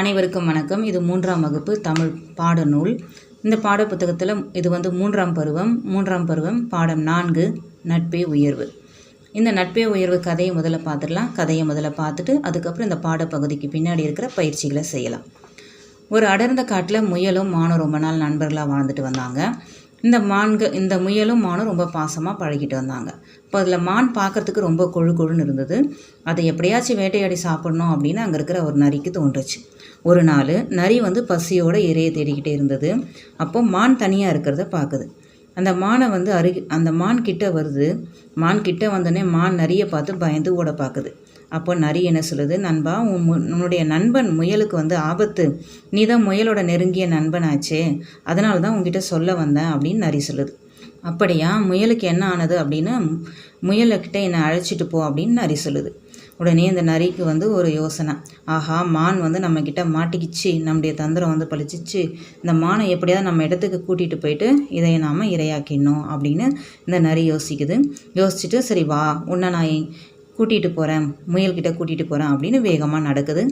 அனைவருக்கும் வணக்கம். இது மூன்றாம் வகுப்பு தமிழ் பாடநூல். இந்த பாட புத்தகத்தில் இது வந்து மூன்றாம் பருவம் மூன்றாம் பருவம் பாடம் நான்கு நட்பே உயர்வு. இந்த நட்பே உயர்வு கதையை முதல்ல பார்த்துடலாம் கதையை முதல்ல பார்த்துட்டு அதுக்கப்புறம் இந்த பாடப்பகுதிக்கு பின்னாடி இருக்கிற பயிற்சிகளை செய்யலாம். ஒரு அடர்ந்த காட்டில் முயலும் மானும் ரொம்ப நாள் நண்பர்களாக வாழ்ந்துட்டு வந்தாங்க. இந்த மான்க இந்த முயலும் மானும் ரொம்ப பாசமாக பழகிட்டு வந்தாங்க. இப்போ அதில் மான் பார்க்கறதுக்கு ரொம்ப கொழு கொழுன்னு இருந்தது. அதை எப்படியாச்சும் வேட்டையாடி சாப்பிடணும் அப்படின்னு அங்கே இருக்கிற ஒரு நரிக்கு தோன்றுச்சு. ஒரு நாள் நரி வந்து பசியோட இரையை தேடிக்கிட்டே இருந்தது. அப்போ மான் தனியாக இருக்கிறத பார்க்குது அந்த மானை வந்து அருகி அந்த மான் கிட்ட வருது. மான் கிட்ட வந்தோடனே மான் நரியை பார்த்து பயந்து ஓட பார்க்குது அப்போ நரி என்ன சொல்லுது? நண்பா உன் மு- உன்னுடைய நண்பன் முயலுக்கு வந்து ஆபத்து. நீ தான் முயலோட நெருங்கிய நண்பனாச்சே. அதனால தான் உன்கிட்ட சொல்ல வந்தேன் அப்படின்னு நரி சொல்லுது. அப்படியா? முயலுக்கு என்ன ஆனது? அப்படின்னு முயலுக்கிட்ட என்னை அழைச்சிட்டு போ அப்படின்னு நரி சொல்லுது. உடனே இந்த நரிக்கு வந்து ஒரு யோசனை. ஆஹா மான் வந்து நம்மக்கிட்ட மாட்டிக்கிச்சு. நம்முடைய தந்திரம் வந்து பழிச்சிச்சு. இந்த மானை எப்படியாவது நம்ம இடத்துக்கு கூட்டிகிட்டு போயிட்டு இதை நாம் இரையாக்கிடணும் அப்படின்னு இந்த நரி யோசிக்குது. யோசிச்சுட்டு சரி வா உன்னை நான் கூட்டிகிட்டு போகிறேன் முயல்கிட்ட கூட்டிகிட்டு போகிறேன் அப்படின்னு வேகமாக நடக்குது.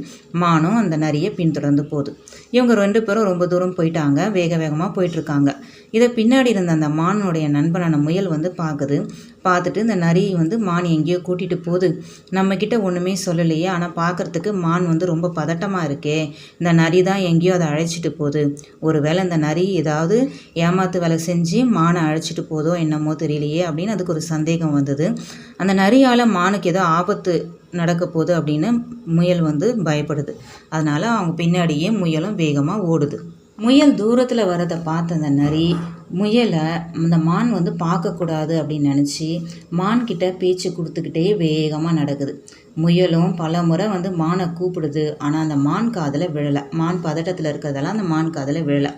மானும் அந்த நரியை பின்தொடர்ந்து போகுது. இவங்க ரெண்டு பேரும் ரொம்ப தூரம் போயிட்டாங்க. வேக வேகமாக போயிட்டுருக்காங்க இதை பின்னாடி இருந்த அந்த மானுடைய நண்பனான முயல் வந்து பார்க்குது. பார்த்துட்டு இந்த நரி வந்து மான் எங்கேயோ கூட்டிகிட்டு போகுது. நம்மக்கிட்ட ஒன்றுமே சொல்லலையே. ஆனால் பார்க்குறதுக்கு மான் வந்து ரொம்ப பதட்டமாக இருக்கே. இந்த நரி தான் எங்கேயோ அதை அழைச்சிட்டு போகுது. ஒரு வேளை இந்த நரி ஏதாவது ஏமாத்து வேலை செஞ்சு மானை அழைச்சிட்டு போதோ என்னமோ தெரியலையே அப்படின்னு அதுக்கு ஒரு சந்தேகம் வந்தது. அந்த நரியால் மானுக்கு ஏதோ ஆபத்து நடக்க போகுது அப்படின்னு முயல் வந்து பயப்படுது. அதனால் அவங்க பின்னாடியே முயலும் வேகமாக ஓடுது. முயல் தூரத்தில் வரதை பார்த்த அந்த நரி முயலை அந்த மான் வந்து பார்க்கக்கூடாது அப்படின்னு நினச்சி மான்கிட்ட பேச்சு கொடுத்துக்கிட்டே வேகமாக நடக்குது. முயலும் பல முறை வந்து மானை கூப்பிடுது. ஆனால் அந்த மான் காதில் விழலை. மான் பதட்டத்தில் இருக்கிறதெல்லாம் அந்த மான் காதில் விழலை.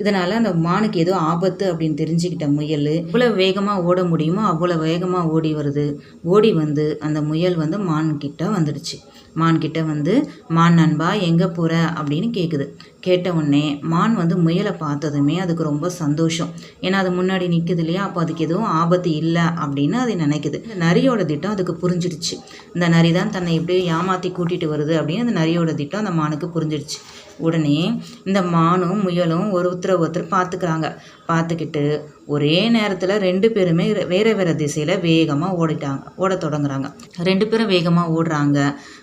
இதனால் அந்த மானுக்கு ஏதோ ஆபத்து அப்படின்னு தெரிஞ்சுக்கிட்ட முயல் எவ்வளோ வேகமாக ஓட முடியுமோ அவ்வளோ வேகமாக ஓடி வருது. ஓடி வந்து அந்த முயல் வந்து மான்கிட்ட வந்துடுச்சு. மான் கிட்ட வந்து மான் நண்பா எங்கே போகிற அப்படின்னு கேட்குது கேட்ட உடனே மான் வந்து முயலை பார்த்ததுமே அதுக்கு ரொம்ப சந்தோஷம். ஏன்னா அது முன்னாடி நிற்குது இல்லையா? அப்போ அதுக்கு எதுவும் ஆபத்து இல்லை அப்படின்னு அது நினைக்குது. இந்த நரியோட திட்டம் அதுக்கு புரிஞ்சிடுச்சு. இந்த நரி தான் தன்னை எப்படி ஏமாற்றி கூட்டிகிட்டு வருது அப்படின்னு அந்த நரியோட திட்டம் அந்த மானுக்கு புரிஞ்சிடுச்சு. உடனே இந்த மானும் முயலும் ஒருத்தரை ஒருத்தர் பார்த்துக்கிறாங்க. பார்த்துக்கிட்டு ஒரே நேரத்தில் ரெண்டு பேருமே வேறு வேறு திசையில் வேகமாக ஓடிட்டாங்க ஓட தொடங்குறாங்க. ரெண்டு பேரும் வேகமாக ஓடுறாங்க.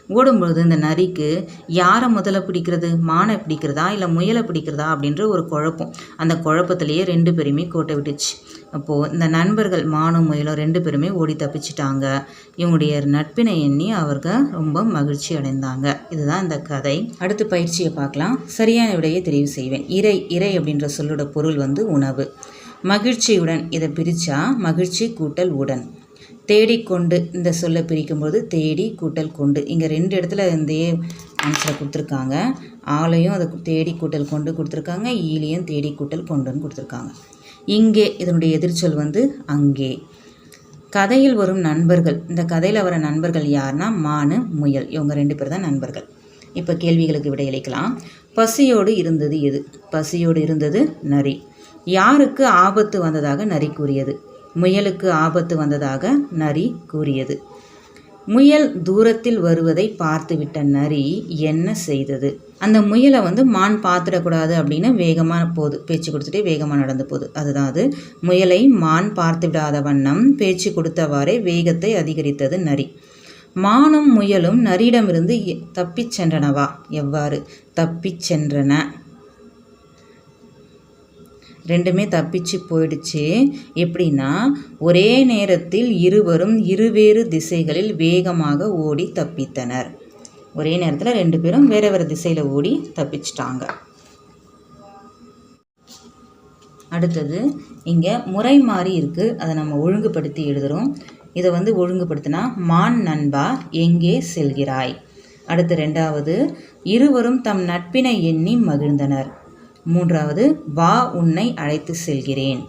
ஓடும்பொழுது இந்த நரிக்கு யாரை முதல்ல பிடிக்கிறது? மானை பிடிக்கிறதா? இல்லை முயலை பிடிக்கிறதா? அப்படின்ற ஒரு குழப்பம். அந்த குழப்பத்திலேயே ரெண்டு பேருமே கோட்டை விட்டுச்சு. அப்போது இந்த நண்பர்கள் மானும் முயலும் ரெண்டு பேருமே ஓடி தப்பிச்சிட்டாங்க. இவங்களுடைய நட்பினை எண்ணி அவர்கள் ரொம்ப மகிழ்ச்சி அடைந்தாங்க. இதுதான் இந்த கதை. அடுத்து பயிற்சியை பார்க்கலாம். சரியான விடையை தெரிவு செய்வேன். இறை இறை அப்படின்ற சொல்லோட பொருள் வந்து உணவு. மகிழ்ச்சியுடன் இதை பிரித்தா மகிழ்ச்சி கூட்டல் உடன். தேடிக்கொண்டு இந்த சொல்லை பிரிக்கும்போது தேடி கூட்டல் கொண்டு. இங்கே ரெண்டு இடத்துல இந்த ஆன்சரை கொடுத்துருக்காங்க. ஆளையும் அதை தேடி கூட்டல் கொண்டு கொடுத்துருக்காங்க. ஈலையும் தேடி கூட்டல் கொண்டுன்னு கொடுத்துருக்காங்க. இங்கே இதனுடைய எதிர்ச்சொல் வந்து அங்கே. கதையில் வரும் நண்பர்கள். இந்த கதையில் வர நண்பர்கள் யாருன்னா மானு முயல். இவங்க ரெண்டு பேர் தான் நண்பர்கள். இப்போ கேள்விகளுக்கு விடையளிக்கலாம் பசியோடு இருந்தது எது? பசியோடு இருந்தது நரி. யாருக்கு ஆபத்து வந்ததாக நரி கூறியது? முயலுக்கு ஆபத்து வந்ததாக நரி கூறியது. முயல் தூரத்தில் வருவதை பார்த்துவிட்ட நரி என்ன செய்தது? அந்த முயலை வந்து மான் பார்த்துடக்கூடாது அப்படின்னு வேகமாக போது பேச்சு கொடுத்துட்டே வேகமாக நடந்து போகுது அதுதான் அது. முயலை மான் பார்த்து விடாத வண்ணம் பேச்சு கொடுத்தவாறே வேகத்தை அதிகரித்தது நரி. மானும் முயலும் நரியிடமிருந்து தப்பிச் சென்றனவா? எவ்வாறு? தப்பிச் சென்றன. ரெண்டுமே தப்பிச்சு போயிடுச்சு. எப்படின்னா ஒரே நேரத்தில் இருவரும் இருவேறு திசைகளில் வேகமாக ஓடி தப்பித்தனர். ஒரே நேரத்தில் ரெண்டு பேரும் வேறு வேறு திசையில் ஓடி தப்பிச்சிட்டாங்க. அடுத்தது இங்கே முறை மாறி இருக்குது அதை நம்ம ஒழுங்குபடுத்தி எழுதுகிறோம் இதை வந்து ஒழுங்குபடுத்தினா மான் நண்பா எங்கே செல்கிறாய்? அடுத்து ரெண்டாவது இருவரும் தம் நட்பினை எண்ணி மகிழ்ந்தனர். மூன்றாவது வா உன்னை அழைத்து செல்கிறேன்.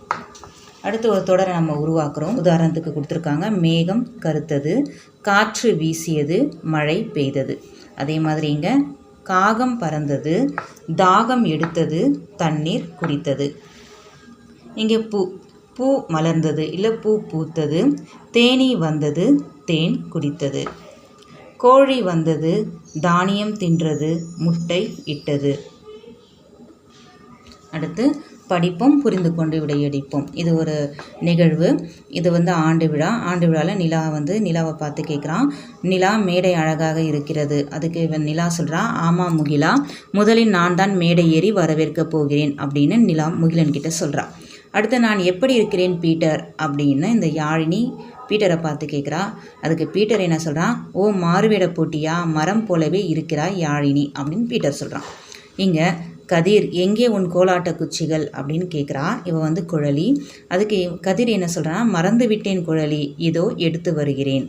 அடுத்து ஒரு தொடரை நம்ம உருவாக்குறோம். உதாரணத்துக்கு கொடுத்துருக்காங்க மேகம் கருத்தது காற்று வீசியது மழை பெய்தது. அதே மாதிரி இங்கே காகம் பறந்தது தாகம் எடுத்தது தண்ணீர் குடித்தது. இங்கே பூ பூ மலர்ந்தது இல்லை பூ பூத்தது தேனீ வந்தது தேன் குடித்தது. கோழி வந்தது தானியம் தின்றது முட்டை இட்டது. அடுத்து படிப்போம் புரிந்து கொண்டு விடையடிப்போம். இது ஒரு நிகழ்வு. இது வந்து ஆண்டு விழா. ஆண்டு விழாவில் நிலா வந்து நிலாவை பார்த்து கேட்குறான். நிலா மேடை அழகாக இருக்கிறது. அதுக்கு இவன் நிலா சொல்கிறான் ஆமாம் முகிலா முதலில் நான் தான் மேடை ஏறி வரவேற்க போகிறேன் அப்படின்னு நிலா முகிலன்கிட்ட சொல்கிறான் அடுத்து நான் எப்படி இருக்கிறேன் பீட்டர்? அப்படின்னு இந்த யாழினி பீட்டரை பார்த்து கேட்குறா. அதுக்கு பீட்டர் என்ன சொல்கிறான் ஓ மாறுவேட போட்டியா? மரம் போலவே இருக்கிறா யாழினி அப்படின்னு பீட்டர் சொல்கிறான் இங்கே கதிர் எங்கே உன் கோலாட்ட குச்சிகள்? அப்படின்னு கேட்குறா இவ வந்து குழலி. அதுக்கு கதிர் என்ன சொல்கிறான் மறந்து விட்டேன் குழலி இதோ எடுத்து வருகிறேன்.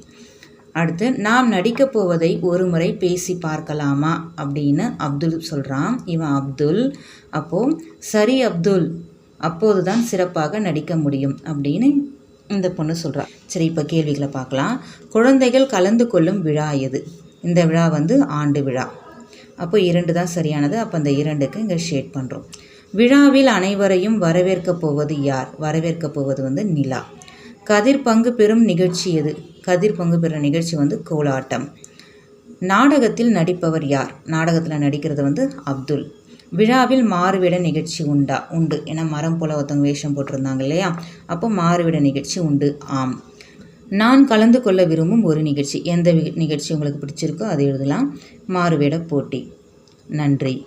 அடுத்து நாம் நடிக்கப் போவதை ஒரு முறை பேசி பார்க்கலாமா? அப்படின்னு அப்துல் சொல்கிறான் இவன் அப்துல். அப்போது சரி அப்துல் அப்போது தான் சிறப்பாக நடிக்க முடியும் அப்படின்னு இந்த பொண்ணு சொல்கிறா சரி இப்போ கேள்விகளை பார்க்கலாம். குழந்தைகள் கலந்து கொள்ளும் விழா எது? இந்த விழா வந்து ஆண்டு விழா. அப்போ இரண்டு தான் சரியானது. அப்போ அந்த இரண்டுக்கு இங்கே ஷேட் பண்ணுறோம் விழாவில் அனைவரையும் வரவேற்கப் போவது யார்? வரவேற்கப் போவது வந்து நிலா. கதிர் பங்கு பெறும் நிகழ்ச்சி எது? கதிர் பங்கு பெறும் நிகழ்ச்சி வந்து கோலாட்டம். நாடகத்தில் நடிப்பவர் யார்? நாடகத்தில் நடிக்கிறது வந்து அப்துல். விழாவில் மாறுவிட நிகழ்ச்சி உண்டா? உண்டு. ஏன்னா மரம் போல ஒருத்தவங்க வேஷம் போட்டிருந்தாங்க இல்லையா? அப்போ மாறுவிட நிகழ்ச்சி உண்டு. ஆம். நான் கலந்து கொள்ள விரும்பும் ஒரு நிகழ்ச்சி. எந்த வி- நிகழ்ச்சி உங்களுக்கு பிடிச்சிருக்கோ அதை எழுதலாம். மாறுவேட போட்டி. நன்றி.